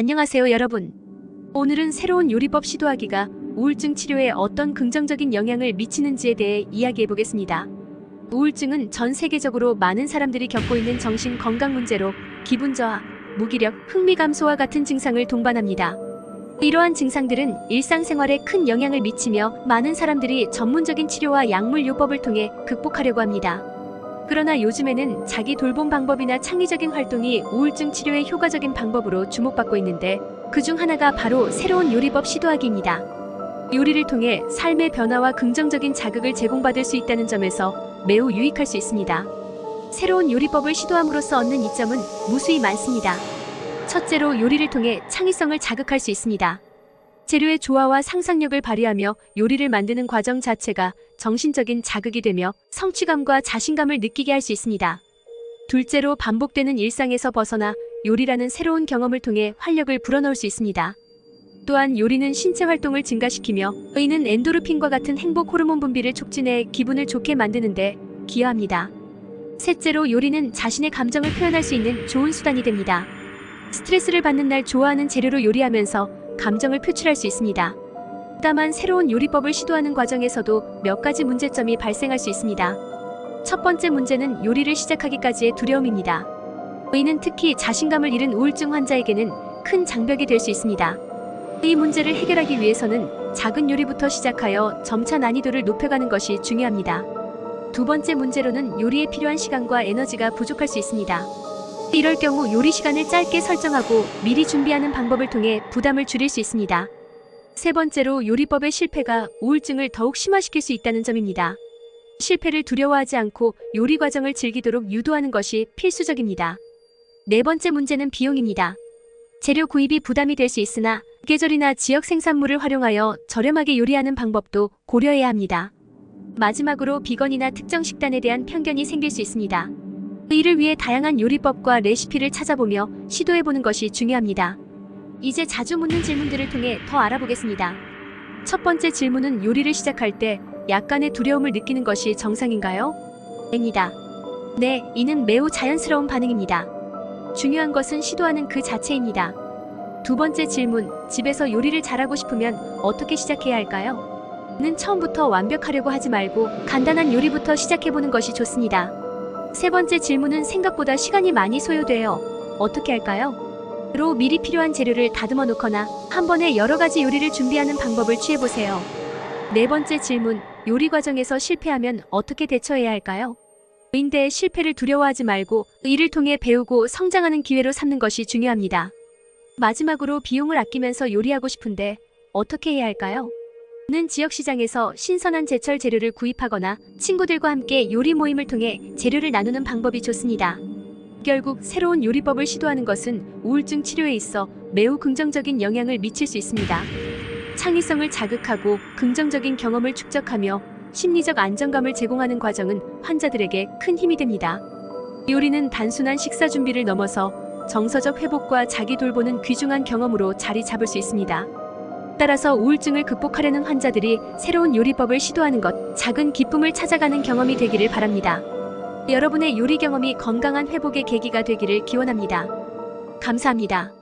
안녕하세요, 여러분. 오늘은 새로운 요리법 시도하기가 우울증 치료에 어떤 긍정적인 영향을 미치는지에 대해 이야기해 보겠습니다. 우울증은 전 세계적으로 많은 사람들이 겪고 있는 정신 건강 문제로 기분 저하, 무기력, 흥미 감소와 같은 증상을 동반합니다. 이러한 증상들은 일상생활에 큰 영향을 미치며 많은 사람들이 전문적인 치료와 약물 요법을 통해 극복하려고 합니다. 그러나 요즘에는 자기 돌봄 방법이나 창의적인 활동이 우울증 치료에 효과적인 방법으로 주목받고 있는데 그 중 하나가 바로 새로운 요리법 시도하기입니다. 요리를 통해 삶의 변화와 긍정적인 자극을 제공받을 수 있다는 점에서 매우 유익할 수 있습니다. 새로운 요리법을 시도함으로써 얻는 이점은 무수히 많습니다. 첫째로 요리를 통해 창의성을 자극할 수 있습니다. 재료의 조화와 상상력을 발휘하며 요리를 만드는 과정 자체가 정신적인 자극이 되며 성취감과 자신감을 느끼게 할 수 있습니다. 둘째로 반복되는 일상에서 벗어나 요리라는 새로운 경험을 통해 활력을 불어넣을 수 있습니다. 또한 요리는 신체 활동을 증가시키며 의는 엔도르핀과 같은 행복 호르몬 분비를 촉진해 기분을 좋게 만드는데 기여합니다. 셋째로 요리는 자신의 감정을 표현할 수 있는 좋은 수단이 됩니다. 스트레스를 받는 날 좋아하는 재료로 요리하면서 감정을 표출할 수 있습니다. 다만 새로운 요리법을 시도하는 과정에서도 몇 가지 문제점이 발생할 수 있습니다. 첫 번째 문제는 요리를 시작하기까지의 두려움입니다. 의는 특히 자신감을 잃은 우울증 환자에게는 큰 장벽이 될 수 있습니다. 이 문제를 해결하기 위해서는 작은 요리부터 시작하여 점차 난이도를 높여가는 것이 중요합니다. 두 번째 문제로는 요리에 필요한 시간과 에너지가 부족할 수 있습니다. 이럴 경우 요리 시간을 짧게 설정하고 미리 준비하는 방법을 통해 부담을 줄일 수 있습니다. 세 번째로 요리법의 실패가 우울증을 더욱 심화시킬 수 있다는 점입니다. 실패를 두려워하지 않고 요리 과정을 즐기도록 유도하는 것이 필수적입니다. 네 번째 문제는 비용입니다. 재료 구입이 부담이 될 수 있으나 계절이나 지역 생산물을 활용하여 저렴하게 요리하는 방법도 고려해야 합니다. 마지막으로 비건이나 특정 식단에 대한 편견이 생길 수 있습니다. 이를 위해 다양한 요리법과 레시피를 찾아보며 시도해보는 것이 중요합니다. 이제 자주 묻는 질문들을 통해 더 알아보겠습니다. 첫 번째 질문은 요리를 시작할 때 약간의 두려움을 느끼는 것이 정상인가요? 아닙니다. 네, 이는 매우 자연스러운 반응입니다. 중요한 것은 시도하는 그 자체입니다. 두 번째 질문, 집에서 요리를 잘하고 싶으면 어떻게 시작해야 할까요? 는 처음부터 완벽하려고 하지 말고 간단한 요리부터 시작해보는 것이 좋습니다. 세 번째 질문은 생각보다 시간이 많이 소요돼요. 어떻게 할까요? 로 미리 필요한 재료를 다듬어 놓거나 한 번에 여러 가지 요리를 준비하는 방법을 취해보세요. 네 번째 질문, 요리 과정에서 실패하면 어떻게 대처해야 할까요? 인데 실패를 두려워하지 말고 이를 통해 배우고 성장하는 기회로 삼는 것이 중요합니다. 마지막으로 비용을 아끼면서 요리하고 싶은데 어떻게 해야 할까요? 는 지역 시장에서 신선한 제철 재료를 구입하거나 친구들과 함께 요리 모임을 통해 재료를 나누는 방법이 좋습니다. 결국 새로운 요리법을 시도하는 것은 우울증 치료에 있어 매우 긍정적인 영향을 미칠 수 있습니다. 창의성을 자극하고 긍정적인 경험을 축적하며 심리적 안정감을 제공하는 과정은 환자들에게 큰 힘이 됩니다. 요리는 단순한 식사 준비를 넘어서 정서적 회복과 자기 돌보는 귀중한 경험으로 자리 잡을 수 있습니다. 따라서 우울증을 극복하려는 환자들이 새로운 요리법을 시도하는 것, 작은 기쁨을 찾아가는 경험이 되기를 바랍니다. 여러분의 요리 경험이 건강한 회복의 계기가 되기를 기원합니다. 감사합니다.